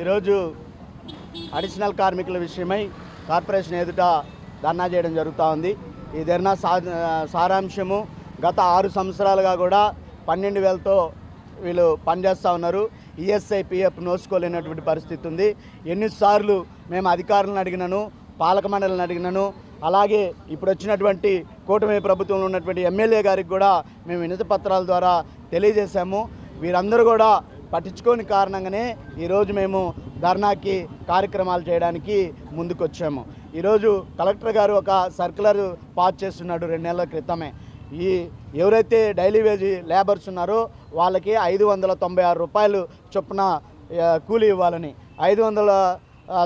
ఈరోజు అడిషనల్ కార్మికుల విషయమై కార్పొరేషన్ ఎదుట ధర్నా చేయడం జరుగుతూ ఉంది. ఈ ధర్నా సారాంశము గత ఆరు సంవత్సరాలుగా కూడా పన్నెండు వేలతో వీళ్ళు పనిచేస్తూ ఉన్నారు. ఈఎస్ఐ పిఎఫ్ నోసుకోలేనటువంటి పరిస్థితి ఉంది. ఎన్నిసార్లు మేము అధికారులను అడిగినాను పాలక మండలిని అడిగినాను అలాగే ఇప్పుడు వచ్చినటువంటి కూటమి ప్రభుత్వంలో ఉన్నటువంటి ఎమ్మెల్యే గారికి కూడా మేము వినతి పత్రాల ద్వారా తెలియజేశాము. వీరందరూ కూడా పట్టించుకోని కారణంగానే ఈరోజు మేము ధర్నాకి కార్యక్రమాలు చేయడానికి ముందుకొచ్చాము. ఈరోజు కలెక్టర్ గారు ఒక సర్కులర్ పాస్ చేస్తున్నాడు రెండు నెలల క్రితమే. ఈ ఎవరైతే డైలీ వేజ్ లేబర్స్ ఉన్నారో వాళ్ళకి ఐదు వందల తొంభై ఆరు రూపాయలు చొప్పున కూలీ ఇవ్వాలని. ఐదు వందల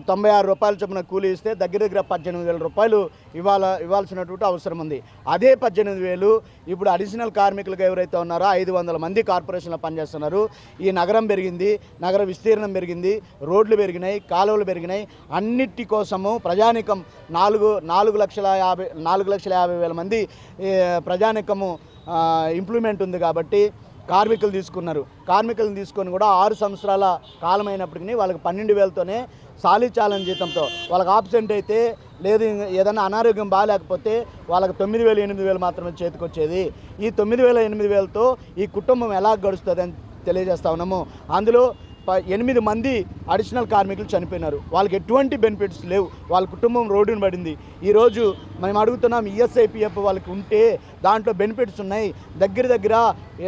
తొంభై ఆరు రూపాయల చొప్పున కూలీ ఇస్తే దగ్గర దగ్గర పద్దెనిమిది వేల రూపాయలు ఇవ్వాల ఇవ్వాల్సినటువంటి అవసరం ఉంది. అదే పద్దెనిమిది వేలు ఇప్పుడు అడిషనల్ కార్మికులకు ఎవరైతే ఉన్నారో ఐదు వందల మంది కార్పొరేషన్లో పనిచేస్తున్నారు. ఈ నగరం పెరిగింది నగర విస్తీర్ణం పెరిగింది రోడ్లు పెరిగినాయి కాలువలు పెరిగినాయి. అన్నిటి కోసము ప్రజానికం నాలుగు నాలుగు లక్షల యాభై నాలుగు లక్షల యాభై వేల మంది ప్రజానికము ఇంప్లిమెంట్ ఉంది కాబట్టి కార్మికులు తీసుకున్నారు. కార్మికులను తీసుకొని కూడా ఆరు సంవత్సరాల కాలం అయినప్పటికీ వాళ్ళకి పన్నెండు వేలతోనే సాలీ చాలని జీతంతో. వాళ్ళకి ఆబ్సెంట్ అయితే లేదు ఏదైనా అనారోగ్యం బాగాలేకపోతే వాళ్ళకి తొమ్మిది వేలు ఎనిమిది వేలు మాత్రమే చేతికొచ్చేది. ఈ తొమ్మిది వేల ఎనిమిది వేలతో ఈ కుటుంబం ఎలా గడుస్తుంది అని తెలియజేస్తా ఉన్నాము. అందులో ఎనిమిది మంది అడిషనల్ కార్మికులు చనిపోయినారు. వాళ్ళకి ఎటువంటి బెనిఫిట్స్ లేవు. వాళ్ళ కుటుంబం రోడ్డును పడింది. ఈరోజు మేము అడుగుతున్నాం ఈఎస్ఐపిఎఫ్ వాళ్ళకి ఉంటే దాంట్లో బెనిఫిట్స్ ఉన్నాయి. దగ్గర దగ్గర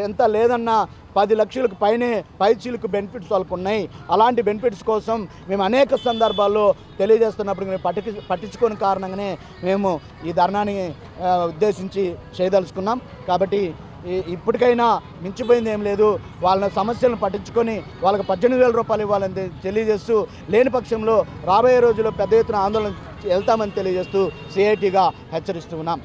ఎంత లేదన్నా పది లక్షలకు పైనే పైచీలకు బెనిఫిట్స్ వాళ్ళకు ఉన్నాయి. అలాంటి బెనిఫిట్స్ కోసం మేము అనేక సందర్భాల్లో తెలియజేస్తున్నప్పుడు మేము పట్టి పట్టించుకోని కారణంగానే మేము ఈ ధర్నాని ఉద్దేశించి చేయదలుచుకున్నాం. కాబట్టి ఇప్పటికైనా మించిపోయింది ఏం లేదు. వాళ్ళ సమస్యలను పట్టించుకొని వాళ్ళకి పద్దెనిమిది వేల రూపాయలు ఇవ్వాలని తెలియజేస్తూ లేని పక్షంలో రాబోయే రోజుల్లో పెద్ద ఎత్తున ఆందోళన వెళ్తామని తెలియజేస్తూ సిఐటిగా హెచ్చరిస్తూ ఉన్నాం.